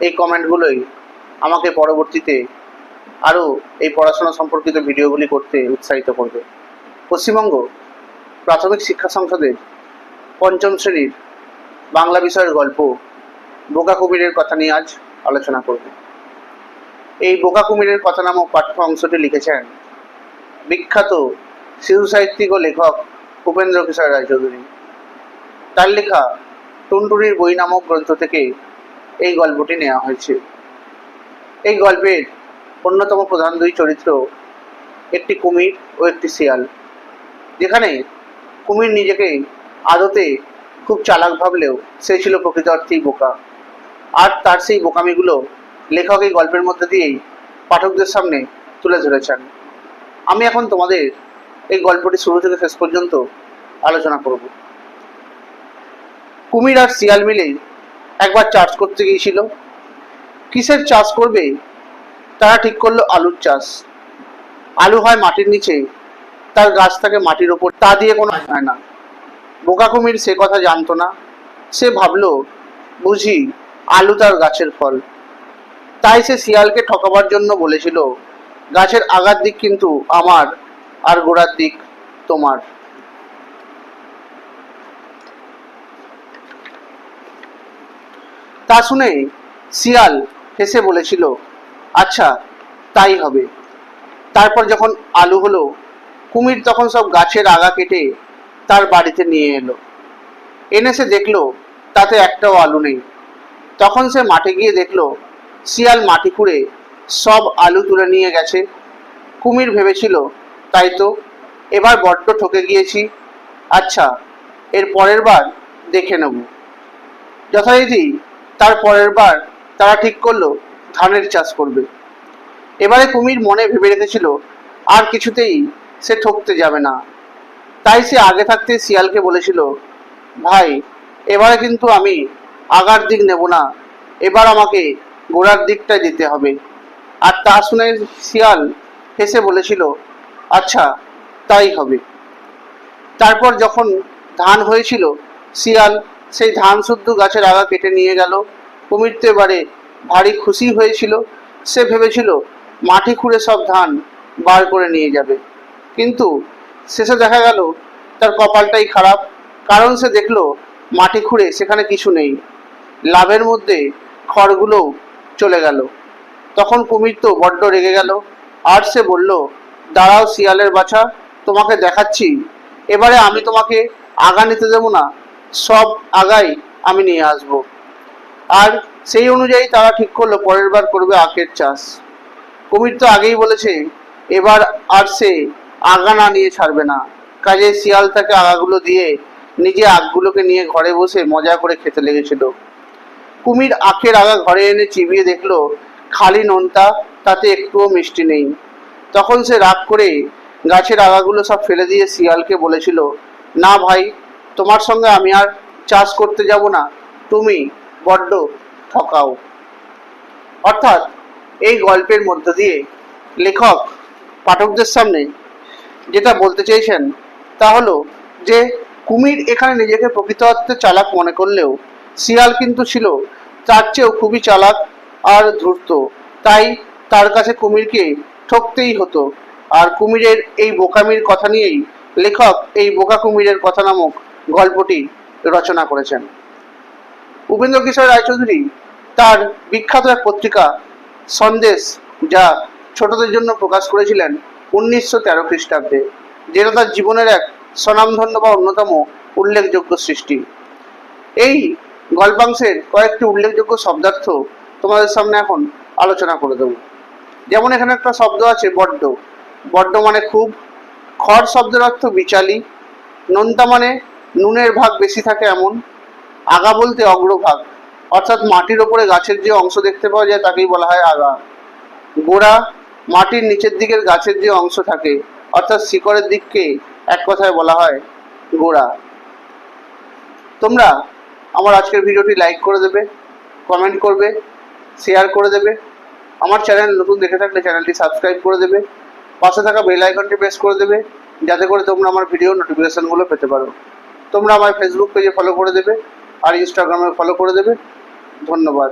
এই কমেন্টগুলোই আমাকে পরবর্তীতে আরও এই পড়াশোনা সম্পর্কিত ভিডিওগুলি করতে উৎসাহিত করবে। পশ্চিমবঙ্গ প্রাথমিক শিক্ষা সংসদের পঞ্চম শ্রেণির বাংলা বিষয়ের গল্প বোকা কুমিরের কথা নিয়ে আজ আলোচনা করব। এই বোকা কুমিরের কথা নামক পাঠ্য অংশটি লিখেছেন বিখ্যাত শিশু সাহিত্যিক ও লেখক উপেন্দ্র কিশোর রায়চৌধুরী। তার লেখা টুনটুনির বই নামক গ্রন্থ থেকে এই গল্পটি নেওয়া হয়েছে। এই গল্পের অন্যতম প্রধান দুই চরিত্র একটি কুমির ও একটি শিয়াল। যেখানে কুমির নিজেকে আদতে খুব চালাক ভাবলেও সে ছিল প্রকৃত অর্থেই বোকা। আর তার সেই বোকামিগুলো লেখক এই গল্পের মধ্যে দিয়েই পাঠকদের সামনে তুলে ধরেছেন। আমি এখন তোমাদের এই গল্পটি শুরু থেকে শেষ পর্যন্ত আলোচনা করব। কুমির আর শিয়াল মিলে একবার চাষ করতে গিয়েছিল। কিসের চাষ করবে? তারা ঠিক করল আলুর চাষ। আলু হয় মাটির নিচে, তার গাছ থাকে মাটির ওপর, তা দিয়ে কোনো হয় না। বোকা কুমির সে কথা জানতো না। সে ভাবলো, বুঝি আলু তার গাছের ফল। তাই সে শিয়ালকে ঠকাবার জন্য বলেছিল, গাছের আগার দিক কিন্তু আমার, আর গোড়ার দিক তোমার। তা শুনে শিয়াল হেসে বলেছিল আচ্ছা তাই হবে। তারপর যখন আলু হলো, কুমির তখন সব গাছের আগা কেটে তার বাড়িতে নিয়ে এলো। এনে সে দেখল, তাতে একটাও আলু নেই। তখন সে মাঠে গিয়ে দেখল, শিয়াল মাটি খুঁড়ে সব আলু তুলে নিয়ে গেছে। কুমির ভেবেছিল, তাই তো, এবার বড্ড ঠকে গিয়েছি। আচ্ছা এর পরের বার দেখে নেব। যথারীতি তার পরের বার তারা ঠিক করল, ধানের চাষ করবে। এবারে কুমির মনে ভেবে রেখেছিল, আর কিছুতেই সে ঠকতে যাবে না। তাই সে আগে থাকতে শিয়ালকে বলেছিল, ভাই, এবারে কিন্তু আমি আগার দিক নেব না, এবার আমাকে গোড়ার দিকটা দিতে হবে। আর তা শুনে শিয়াল হেসে বলেছিল আচ্ছা তাই হবে। তারপর যখন ধান হয়েছিল, শিয়াল সেই ধান শুদ্ধ গাছের আগা কেটে নিয়ে গেল। কুমির তো এবারে ভারী খুশি হয়েছিল। সে ভেবেছিল, মাটি খুঁড়ে সব ধান বার করে নিয়ে যাবে। কিন্তু শেষে দেখা গেল, তার কপালটাই খারাপ। কারণ সে দেখল, মাটি খুঁড়ে সেখানে কিছু নেই। লাভের মধ্যে খড়গুলো চলে গেল। তখন কুমির তো বড্ড রেগে গেল। আর সে বলল, দাঁড়াও শিয়ালের বাছা, তোমাকে দেখাচ্ছি। এবারে আমি তোমাকে আগা নিতে দেবো না। সব আগাই আমি নিয়ে আসব। আর সেই অনুযায়ী তারা ঠিক করল, পরের বার করবে আখের চাষ। কুমির তো আগেই বলেছে, এবার আর সে আগা না নিয়ে ছাড়বে না। কাজে শিয়াল তাকে আগাগুলো দিয়ে নিজে আগগুলোকে নিয়ে ঘরে বসে মজা করে খেতে লেগেছিল। কুমির আখের আগা ঘরে এনে চিবিয়ে দেখল, খালি নোনতা, তাতে একটুও মিষ্টি নেই। তখন সে রাগ করে গাছের আগাগুলো সব ফেলে দিয়ে শিয়ালকে বলেছিল, না ভাই তোমার সঙ্গে আমি আর চাষ করতে যাব না। তুমি বড্ড ঠকাও। অর্থাৎ এই গল্পের মধ্য দিয়ে লেখক পাঠকদের সামনে যেটা বলতে চেয়েছেন, তা হলো যে কুমির এখানে নিজেকে প্রকৃত অর্থে চালাক মনে করলেও শিয়াল কিন্তু ছিল তার চেয়েও খুবই চালাক আর ধূর্ত। তাই তার কাছে কুমিরকে ঠকতেই হতো। আর কুমিরের এই বোকামির কথা নিয়েই লেখক এই বোকা কুমিরের কথা নামক গল্পটি রচনা করেছেন। উপেন্দ্র কিশোর রায়চৌধুরী তার বিখ্যাত এক পত্রিকা সন্দেশ, যা ছোটদের জন্য প্রকাশ করেছিলেন উনিশশো তেরো খ্রিস্টাব্দে, যেটা তার জীবনের এক স্বনামধন্য বা অন্যতম উল্লেখযোগ্য সৃষ্টি। এই গল্পাংশের কয়েকটি উল্লেখযোগ্য শব্দার্থ তোমাদের সামনে এখন আলোচনা করে দেবো। যেমন এখানে একটা শব্দ আছে বড্ড। বড্ড মানে খুব। খড় শব্দের অর্থ বিচালি। নোনতা মানে নুনের ভাগ বেশি থাকে এমন, আগা বলতে অগ্রভাগ অর্থাৎ মাটির ওপরে গাছের যে অংশ দেখতে পাওয়া যায় তাকেই বলা হয় আগা। গোড়া মাটির নিচের দিকের গাছের যে অংশ থাকে, অর্থাৎ শিকড়ের দিককে এক কথায় বলা হয় গোড়া। তোমরা আমার আজকের ভিডিওটি লাইক করে দেবে, কমেন্ট করবে, শেয়ার করে দেবে, আমার চ্যানেল নতুন দেখে থাকলে চ্যানেলটি সাবস্ক্রাইব করে দেবে, পাশে থাকা বেল আইকনটি প্রেস করে দেবে, যাতে করে তোমরা আমার ভিডিও নোটিফিকেশনগুলো পেতে পারো। তোমরা আমার ফেসবুক পেজে ফলো করে দেবে আর ইনস্টাগ্রামে ফলো করে দেবে। ধন্যবাদ।